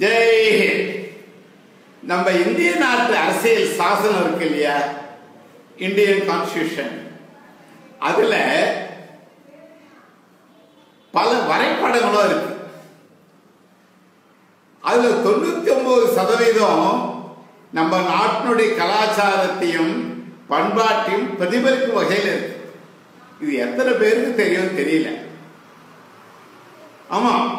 ஜெய் நம்ம இந்திய நாட்டு அரசியல் சாசனம் இருக்கு இல்லையா? இந்தியன் கான்ஸ்டியூஷன் அதுல பல வரைபடங்களும் இருக்கு. அதுல தொண்ணூத்தி ஒன்பது சதவீதம் நம்ம நாட்டினுடைய கலாச்சாரத்தையும் பண்பாட்டையும் பிரதிபலிக்கும் வகையில் இருக்கு. இது எத்தனை பேருக்கு தெரியும் தெரியல. ஆமா.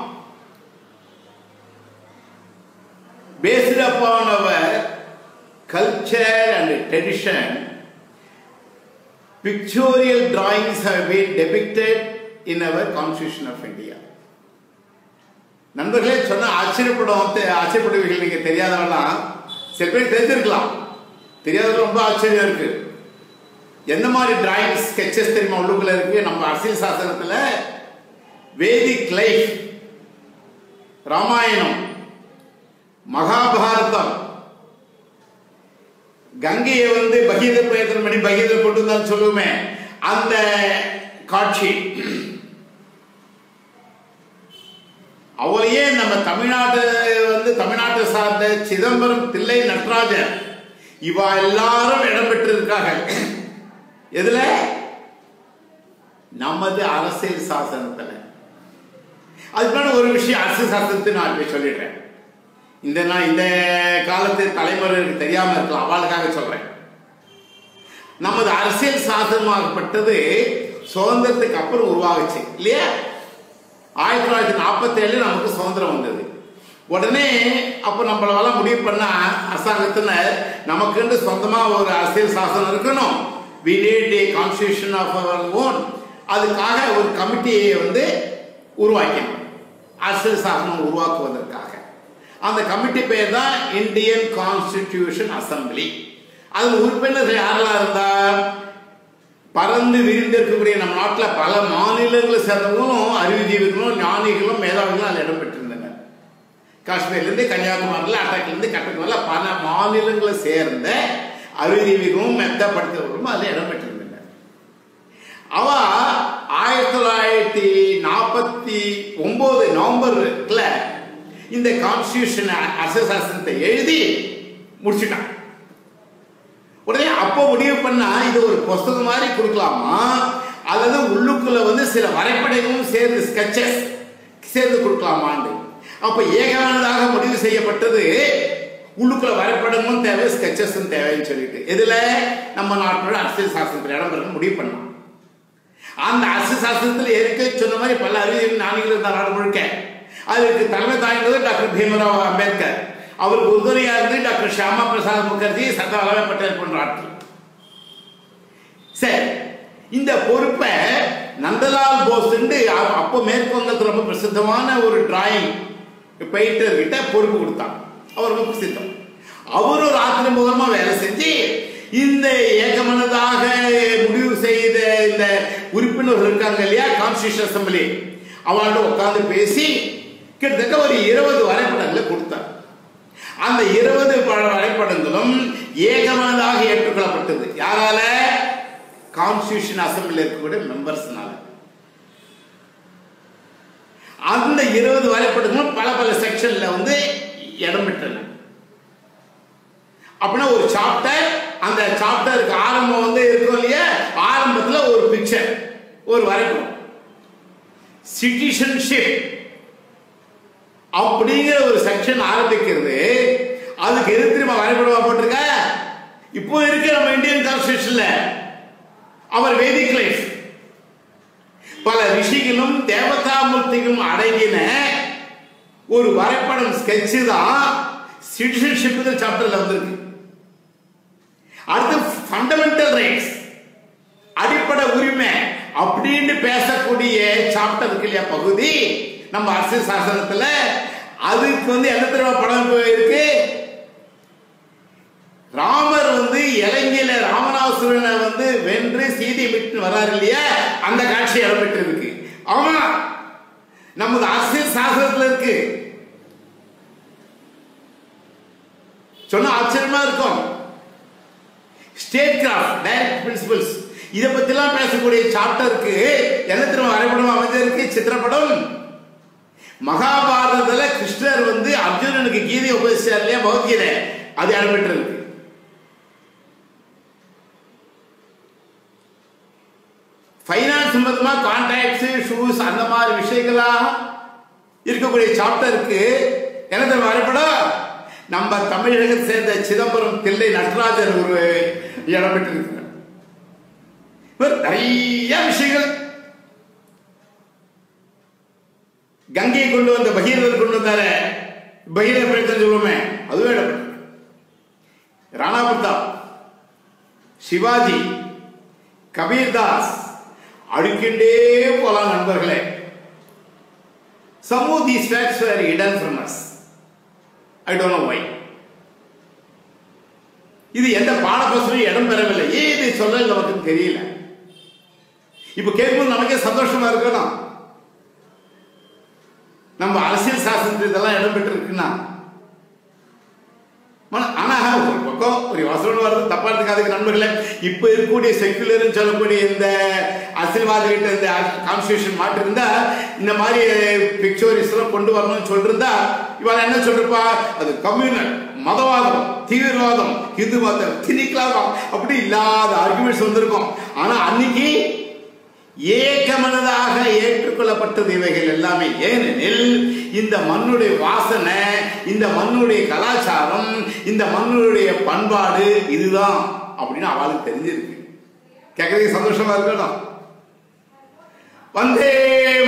Tradition, pictorial drawings have been depicted in our Constitution of India. நண்பர்களே சொன்ன ஆச்சரியப்படும் ஆச்சரியப்படுவீர்கள் நீங்க தெரியாதவெல்லாம் சில பேர் தெரிஞ்சிருக்கலாம். தெரியாதவங்க ரொம்ப ஆச்சரியம் இருக்கு. எந்த மாதிரி டிராயிங் ஸ்கெச்சஸ் தெரியுமா உள்ளுக்குள்ள இருக்கு? நம்ம அரசியல் சாசனத்துல வேதிக் லைஃப் ராமாயணம் மகாபாரதம் கங்கையை வந்து பகீத பிரயத்தனம் பண்ணி பகீத கொண்டு தான் சொல்லுவோமே அந்த காட்சி. அவளையே நம்ம தமிழ்நாட்டு வந்து தமிழ்நாட்டை சார்ந்த சிதம்பரம் தில்லை நடராஜர். இவா எல்லாரும் இடம்பெற்றிருக்காங்க எதுல? நமது அரசியல் சாசனத்துல. அதுக்கான ஒரு விஷயம் அரசியல் சாசனத்தை நான் சொல்லிடுறேன். இந்த நான் இந்த காலத்து தலைமுறைகளுக்கு தெரியாமல் இருக்கலாம். அவளுக்காக சொல்றேன். நமது அரசியல் சாதனமாகப்பட்டது சுதந்திரத்துக்கு அப்புறம் உருவாகுச்சு இல்லையா? ஆயிரத்தி தொள்ளாயிரத்தி நாற்பத்தி ஏழு நமக்கு சுதந்திரம் வந்தது. உடனே அப்போ நம்மளால முடிவு பண்ண அரசாங்கத்தினர் நமக்குன்னு சொந்தமா ஒரு அரசியல் சாசனம் இருக்கணும். We need a constitution of our own அதுக்காக ஒரு கமிட்டியை வந்து உருவாக்கணும் அரசியல் சாசனம் உருவாக்குவதற்காக. அந்த கமிட்டி பேர் தான் இந்தியன் கான்ஸ்டிடியூஷன் அசம்பிளி. அதில் உறுப்பினர்கள் யாரெல்லாம் இருந்தால் பறந்து விரிந்திருக்கக்கூடிய நம்ம நாட்டில் பல மாநிலங்களை சேர்ந்தவங்களும் அறிவுஜீவிகளும் ஞானிகளும் மேலாளர்களும் அதில் இடம்பெற்றிருந்தனர். காஷ்மீர்லேருந்து கன்னியாகுமரியில் அட்டாக்லேருந்து கட்டக்குமரியில் பல மாநிலங்களை சேர்ந்த அறிவுஜீவிகளும் மெத்தப்படுத்தவர்களும் அதில் இடம்பெற்றிருந்தனர். அவ ஆயிரத்தி தொள்ளாயிரத்தி நாற்பத்தி ஒன்பது நவம்பர்ல இந்த கான்ஸ்டியூஷன் அரசாசனத்தை எழுதி முடிச்சுட்டான். உடனே அப்போ முடிவு பண்ணா இது ஒரு புஸ்தகம் மாதிரி கொடுக்கலாமா? அல்லது உள்ளுக்குள்ள வந்து சில வரைபடங்களும் சேர்ந்து ஸ்கெச்சஸ் சேர்ந்து கொடுக்கலாமான்னு அப்ப ஏகானதாக முடிவு செய்யப்பட்டது உள்ளுக்குள்ள வரைபடமும் தேவை ஸ்கெச்சஸும் தேவைன்னு சொல்லிட்டு. இதுல நம்ம நாட்டோட அரசியல் சாசனத்தில் இடம்பெற முடிவு பண்ணலாம் அந்த அரசியல் சாசனத்தில் ஏற்கனவே சொன்ன மாதிரி பல அறிவியல் ஞானிகள் இருந்தார் நாடு முழுக்க. அதுக்கு தலைமை தாய்ந்தது டாக்டர் பீமராவ் அம்பேத்கர். அவருக்கு உறுதுணையா இருந்து டாக்டர் ஷியாமா பிரசாத் முகர்ஜி சர்தார் வல்லபாய் பட்டேல் போன்ற ஆட்கள். சரி இந்த பொறுப்பை நந்தலால் போஸ் அப்போ மேற்கு வங்கத்தில் ரொம்ப பிரசித்தமான ஒரு டிராயிங் பெயிண்டர் கிட்ட பொறுப்பு கொடுத்தான். அவர் ரொம்ப பிரசித்தம். அவர் ஒரு ஆத்திரமுகமா வேலை செஞ்சு இந்த ஏகமனதாக முடிவு செய்த இந்த உறுப்பினர்கள் இருக்காங்க இல்லையா கான்ஸ்டியூஷன் அசம்பிளி அவங்கள்ட்ட உட்காந்து பேசி கிட்டத்தட்ட ஒரு இருபது வரைபடங்களை கொடுத்தார். அந்த இருபது வரைபடங்களும் ஏகமனதாக ஏற்றுக்கொள்ளப்பட்டது. யாரால? கான்ஸ்டியூஷன் அசம்பிளி இருக்கக்கூடிய மெம்பர்ஸ்னால அந்த இருபது வரைபடங்களும் பல பல செக்ஷன்ல வந்து இடம் பெற்றன. அப்படின்னா ஒரு சாப்டர் அந்த சாப்டருக்கு ஆரம்பம் வந்து இருக்கும் இல்லையா? ஆரம்பத்தில் ஒரு பிக்சர் ஒரு வரைபடம். சிட்டிசன்ஷிப் அப்படிங்கிற ஒரு செக்ஷன் ஆரம்பிக்கிறது. அதுக்கு எது திரும்ப வரைபடமா போட்டிருக்க? இப்போ இருக்க நம்ம இந்தியன் கான்ஸ்டியூஷன்ல அவர் வேதிக் லைஃப் பல ரிஷிகளும் தேவதாமூர்த்திகளும் அடங்கின ஒரு வரைபடம் ஸ்கெட்சு தான் சிட்டிசன்ஷிப் சாப்டர்ல வந்திருக்கு. அடுத்து ஃபண்டமெண்டல் ரைட்ஸ் அடிப்படை உரிமை அப்படின்னு பேசக்கூடிய சாப்டர் இருக்கு இல்லையா பகுதி? நம்ம அரசியல் சாசனத்துல அதுக்கு வந்து என்ன தெரியுமா படம் இருக்கு ராமர் வந்து இலங்கையில ராமநாசுரனை வந்து வென்று சீதை விட்டு வர்றாரு இல்லையா? அந்த காட்சி இடம்பெற்று இருக்கு ஆமா நமது அரசியல் சாசனத்துல இருக்கு. சொன்ன ஆச்சரியமா இருக்கும். ஸ்டேட் கிராஃப்ட் டைரக்ட் பிரின்சிபல்ஸ் இதை பத்திலாம் பேசக்கூடிய சாப்டருக்கு என்ன திரும்ப வரைபடம் அமைஞ்சிருக்கு? சித்திரப்படம். மகாபாரதத்துல கிருஷ்ணர் வந்து அர்ஜுனனுக்கு கீதை உபதேசிச்சார் இல்லையா பகவத்கீதை? அது இடம்பெற்று இருக்கு ஃபைனான்ஸ் சம்பந்தமா கான்டாக்ட்ஸ் ஷூஸ் அந்த மாதிரி விஷயங்களாக இருக்கக்கூடிய சாப்டருக்கு என்ன தெரியும் வரைபடம் நம்ம தமிழகத்தை சேர்ந்த சிதம்பரம் தில்லை நடராஜர் ஒரு இடம் பெற்றிருக்கிறார். நிறைய விஷயங்கள் கங்கையை கொண்டு வந்த பகீரதர் கொண்டு வந்தார பகீரத பிரயத்தம் சொல்லுவோமே அதுவே இடம்பெற்று ராணா பிரதாப் சிவாஜி கபீர்தாஸ் அடுக்கின்றே போலாம் நண்பர்களே. Some of these facts were hidden from us. I don't know இது எந்த பாடப்புஸ்தகம் இடம் பெறவில்லை. ஏன் இதை சொல்ல நமக்கு தெரியல. இப்ப கேட்கும்போது நமக்கே சந்தோஷமா இருக்கணும் நம்ம அரசியல் சாசனத்தில் இதெல்லாம் இடம்பெற்று இருக்குன்னா ஆனா ஒரு பக்கம் ஒரு வசனம் வர்றது தப்பா இருக்காதுக்கு நண்பர்களே. இப்ப இருக்கக்கூடிய செக்குலர்னு சொல்லக்கூடிய இந்த அரசியல்வாதிகிட்ட இந்த கான்ஸ்டியூஷன் மாட்டிருந்தா இந்த மாதிரி பிக்சோரிஸ் எல்லாம் கொண்டு வரணும்னு சொல்லிருந்தா இவன் என்ன சொல்றப்பா அது கம்யூனல் மதவாதம் தீவிரவாதம் இந்து மதம் திணிக்கலாமா அப்படி இல்லாத ஆர்குமெண்ட்ஸ் வந்திருக்கும். ஆனா அன்னைக்கு ஏகமனதாக ஏற்றுக்கொள்ளப்பட்டது இவைகள் எல்லாமே. ஏனெனில் இந்த மண்ணுடைய வாசனை இந்த மண்ணுடைய கலாச்சாரம் இந்த மண்ணுடைய பண்பாடு இதுதான் அப்படின்னு அவளுக்கு தெரிஞ்சிருக்கு. கேட்கறதுக்கு சந்தோஷமா இருக்கணும். வந்தே